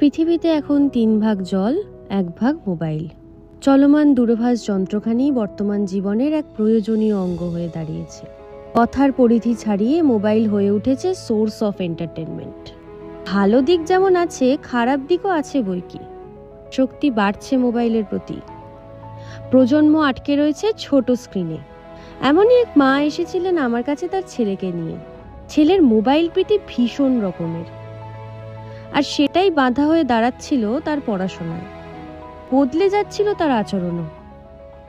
পৃথিবীতে এখন তিন ভাগ জল, এক ভাগ মোবাইল। চলমান দূরভাষ যন্ত্রখানি বর্তমান জীবনের এক প্রয়োজনীয় অঙ্গ হয়ে দাঁড়িয়েছে। কথার পরিধি ছাড়িয়ে মোবাইল হয়ে উঠেছে সোর্স অফ এন্টারটেনমেন্ট। ভালো দিক যেমন আছে, খারাপ দিকও আছে বই কি। শক্তি বাড়ছে মোবাইলের প্রতি। প্রজন্ম আটকে রয়েছে ছোট স্ক্রিনে এমনই এক মা এসেছিলেন আমার কাছে তার ছেলেকে নিয়ে। ছেলের মোবাইল প্রীতি ভীষণ রকমের। আর সেটাই বাধা হয়ে দাঁড়াচ্ছিল তার পড়াশোনায়। বদলে যাচ্ছিল তার আচরণও।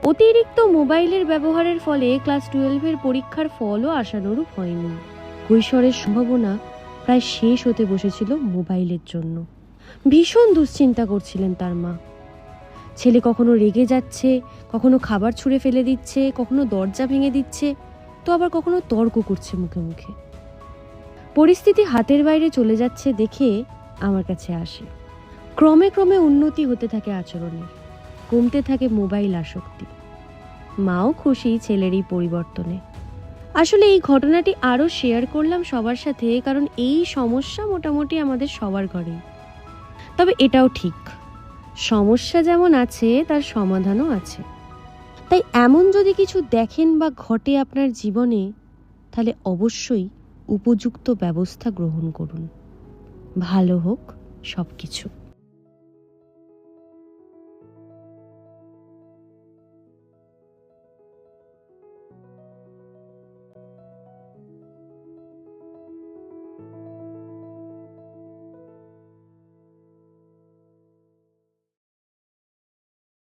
অতিরিক্ত মোবাইলের ব্যবহারের ফলে ক্লাস টুয়েলভের পরীক্ষার ফলও আশানুরূপ হয়নি। কৈশোরের সম্ভাবনা প্রায় শেষ হতে বসেছিল মোবাইলের জন্য। ভীষণ দুশ্চিন্তা করছিলেন তার মা। ছেলে কখনো রেগে যাচ্ছে, কখনো খাবার ছুঁড়ে ফেলে দিচ্ছে, কখনো দরজা ভেঙে দিচ্ছে, তো আবার কখনো তর্ক করছে মুখে মুখে। পরিস্থিতি হাতের বাইরে চলে যাচ্ছে দেখে আমার কাছে আসে। ক্রমে ক্রমে উন্নতি হতে থাকে আচরণের, কমতে থাকে মোবাইল আসক্তি। মাও খুশি ছেলের এই পরিবর্তনে। আসলে এই ঘটনাটি আরও শেয়ার করলাম সবার সাথে, কারণ এই সমস্যা মোটামুটি আমাদের সবার ঘরেই। তবে এটাও ঠিক। সমস্যা যেমন আছে, তার সমাধানও আছে। তাই এমন যদি কিছু দেখেন বা ঘটে আপনার জীবনে, তাহলে অবশ্যই উপযুক্ত ব্যবস্থা গ্রহণ করুন। ভালো হোক সব কিছু